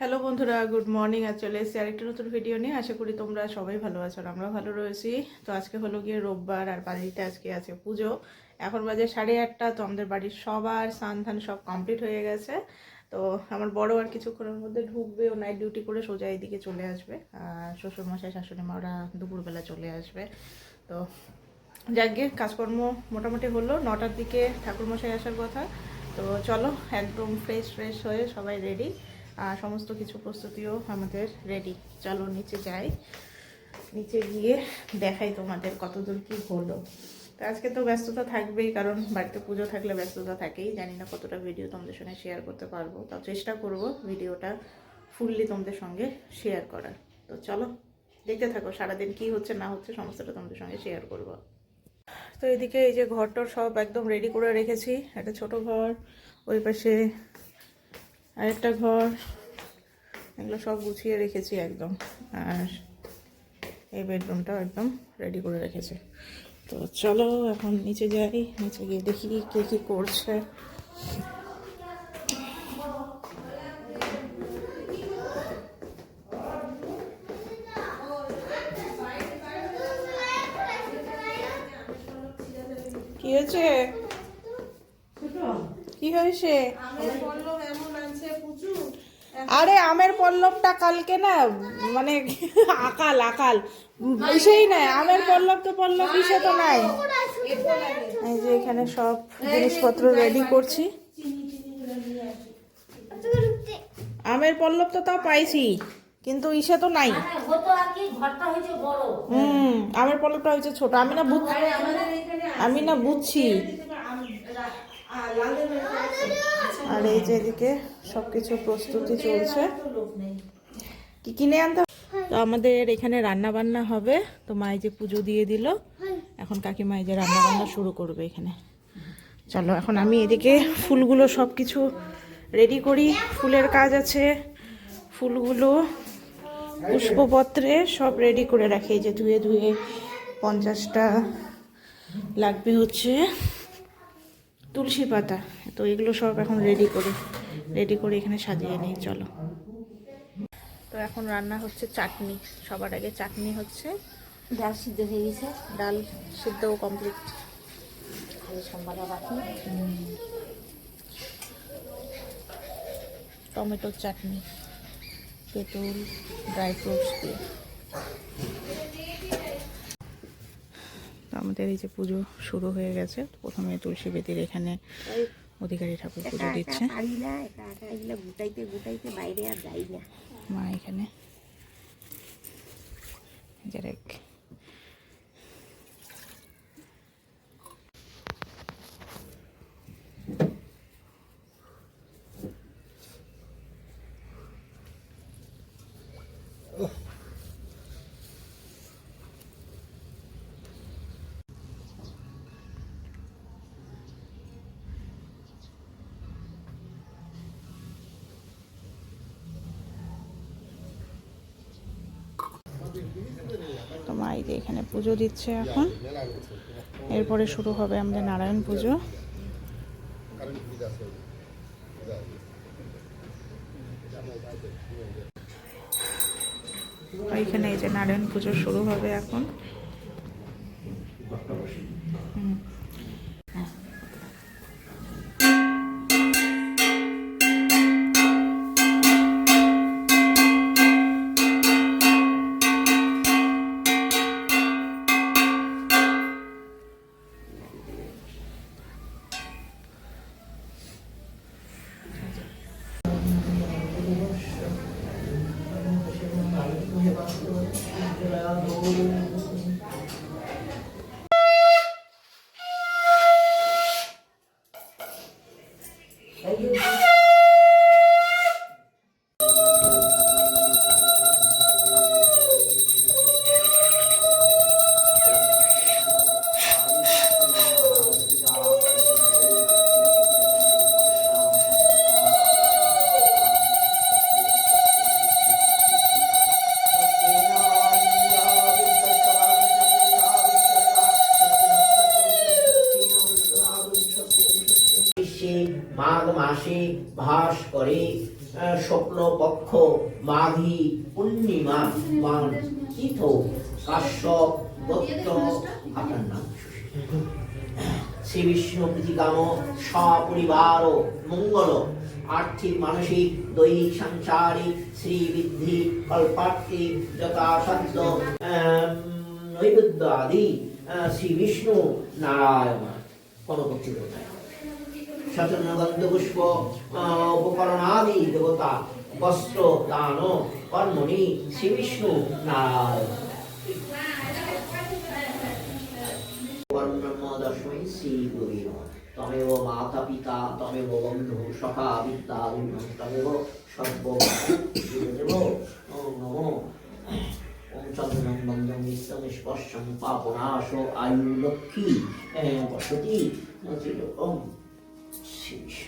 Hello বন্ধুরা good morning আর চলে এসেছি আরেকটা নতুন ভিডিও নিয়ে। আশা করি তোমরা সবাই ভালো আছো আমরা ভালো রয়েছি। তো আজকে হলো গিয়ে রোববার, আর বাড়িতে আজকে আছে পুজো। এখন বাজে সাড়ে আটটা, তো আমাদের বাড়ির সবার স্নান ধান সব কমপ্লিট হয়ে গেছে। তো আমার বড় আর কিছুক্ষণের মধ্যে ঢুকবে, ও নাইট ডিউটি করে সোজা এইদিকে চলে আসবে। আর শ্বশুরমশাই, শাশুড়ি মা, ওরা দুপুরবেলা চলে আসবে। তো যাক যাকে কাজকর্ম মোটামুটি হলো, নটার দিকে ঠাকুরমশাই আসার কথা। তো চলো একদম ফ্রেশ ফ্রেশ হয়ে সবাই রেডি সমস্ত কিছু প্রস্তুতিও আমাদের রেডি চলো নিচে যাই। নিচে গিয়ে দেখাই তোমাদের কতদূর কি হলো। তো আজকে তো ব্যস্ততা থাকবেই, কারণ বাড়িতে পুজো থাকলে ব্যস্ততা থাকেই। জানি না কতটা ভিডিও তোমাদের সঙ্গে শেয়ার করতে পারব। তাও চেষ্টা করব ভিডিওটা ফুললি তোমাদের সঙ্গে শেয়ার করার। তো চলো, দেখতে থাকো সারাদিন কি হচ্ছে, না হচ্ছে, সমস্তটা তোমাদের সঙ্গে শেয়ার করব। তো এদিকে এই যে ঘরটর সব একদম রেডি করে রেখেছি। একটা ছোট ঘর, ওই পাশে আরেকটা ঘর। এগুলো সব গুছিয়ে রেখেছি একদম। আর এই বেডরুমটাও একদম রেডি করে রেখেছে। তো চলো এখন নিচে যাই। নিচে গিয়ে দেখি কে কী করছে। কি হয়েছে? কি হয়েছে? আরে আমের পল্লবটা কালকে না মানে আকাল আকাল। সেই নাই, আমের পল্লব তো পল্লব ইসে তো নাই। এই যে এখানে সব জিনিসপত্র রেডি করছি। আমের পল্লব তো তাও পাইছি, কিন্তু ইসে তো নাই। হুম, আমের পল্লবটা হয়েছে ছোট। আমি না বুঝ আমি না বুঝছি। আর এই যে এদিকে সবকিছু প্রস্তুতি চলছে। কি কিনে আনতে তো আমাদের এখানে রান্না বান্না হবে। তো মা যে পুজো দিয়ে দিল। এখন কাকিমা এই যে রান্না বান্না শুরু করবে এখানে। চলো, এখন আমি এদিকে ফুলগুলো সব কিছু রেডি করি। ফুলের কাজ আছে। ফুলগুলো, পুষ্পপত্রে সব রেডি করে রাখি। এই যে ধুয়ে ধুয়ে পঞ্চাশটা লাগবে হচ্ছে। তুলসী পাতা। তো এগুলো সব এখন রেডি করে রেডি করে এখানে সাজিয়ে নিই, চলো। তো এখন রান্না হচ্ছে চাটনি, সবার আগে চাটনি হচ্ছে। ডাল সিদ্ধ হয়ে গেছে, ডাল সিদ্ধও কমপ্লিট টমেটোর চাটনি, তেঁতুল ড্রাই ফ্রুটস দিয়ে। তো আমাদের এই যে পুজো শুরু হয়ে গেছে প্রথমে তুলসী বেদির এখানে অধিকারী ঠাকুর পুজো দিচ্ছে। মা না একা একা এগুলো গুটাইতে গুটাইতে বাইরে আর যাই না মা এখানে এই যে রেক তো মা এই যে এখানে পুজো দিচ্ছে এখন। এরপরে শুরু হবে আমাদের নারায়ণ পুজো। এখানে এই যে নারায়ণ পুজো শুরু হবে এখন। Amém. মাঘ মাসে ভাস করে শুক্লপক্ষ মাঘী পূর্ণিমা শ্রী বিষ্ণু প্রীতিকাম সপরিবার মঙ্গল। আর্থিক, মানসিক, দৈহিক, সাংসারিক শ্রী বৃদ্ধি কল্পার্থী যথাসাধ্য নৈবেদ্য আদি শ্রী বিষ্ণু নারায়ণ। পরবর্তী শতনগন্ধ পুষ্প আহ, উপকরণাদি দেবতা বস্ত্র দান কর্মণি শ্রী বিষ্ণু নারায়ণ দশমী শ্রী গুরু তমেব মাতা পিতা তমেব বন্ধু সখা বিদ্যা তমেব সর্ব দেব নমো ওম চন্দনম বন্ধম নিত্যম স্পর্শম পাপনাশ আয়ু লক্ষ্মী বসতি ওম শ্রী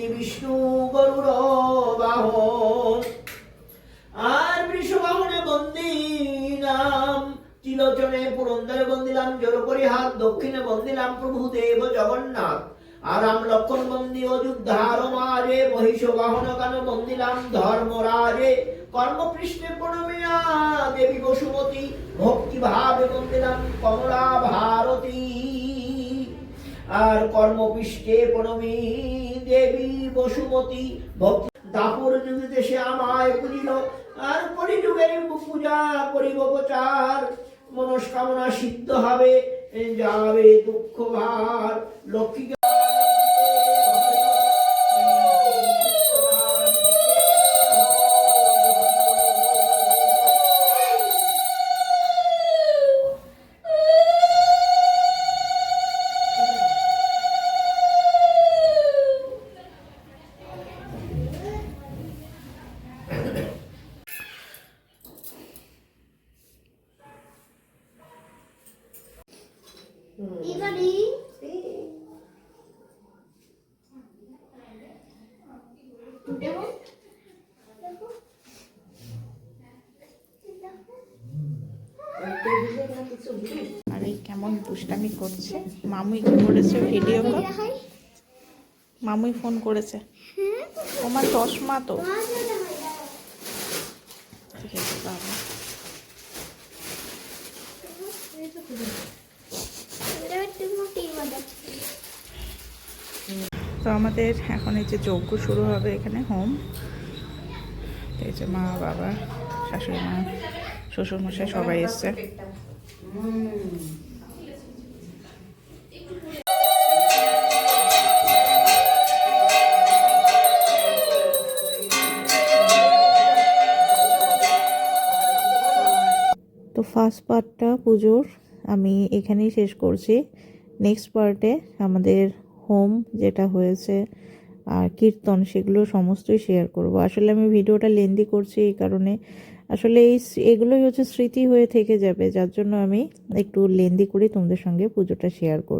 ব্রহ্মা বিষ্ণু গরুর বাহন, আর বৃষবাহনে বন্দি নাম তিলোচনে পুরন্দরে বন্দিলাম জোর করি হাত দক্ষিণে বন্দিলাম, প্রভু দেব জগন্নাথ। আর রাম লক্ষণ বন্দি অযোধ্যার মারে মহিষ বাহন কান বন্দিলাম, ধর্মরাজে কর্মপৃষ্ঠে প্রণমিয়া দেবী বসুমতী ভক্তি ভাবে বন্দিলাম কমলা ভারতী। আর কর্মপৃষ্ঠে প্রণমী দেবী বসুমতী, ভক্তি দাপর যুগে দেশে আমায় বুঝিল আর কলিযুগের পূজা করিব প্রচার। মনস্কামনা সিদ্ধ হবে, যাবে দুঃখ ভার। লক্ষ্মী আর এই কেমন দুষ্টামি করছে? মামুই কি করেছে ভিডিও কল মামুই ফোন করেছে। তোমার চশমা তো। ঠিক আছে বাবা তো আমাদের এখন এই যে যজ্ঞ শুরু হবে এখানে, হোম। এই যে মা, বাবা, শাশুড়ি মা, শ্বশুরমশাই সবাই এসছে। তো ফার্স্ট পার্টটা পুজোর আমি এখানেই শেষ করছি। নেক্সট পার্টে আমাদের হোম যেটা হয়েছে আর কীর্তন, সেগুলো সমস্তই শেয়ার করব। আসলে আমি ভিডিওটা লেন্দি করছি এই কারণে। আসলে এই এগুলোই হচ্ছে স্মৃতি হয়ে থেকে যাবে। যার জন্য আমি একটু লেন্দি করে তোমাদের সঙ্গে পুজোটা শেয়ার করছি।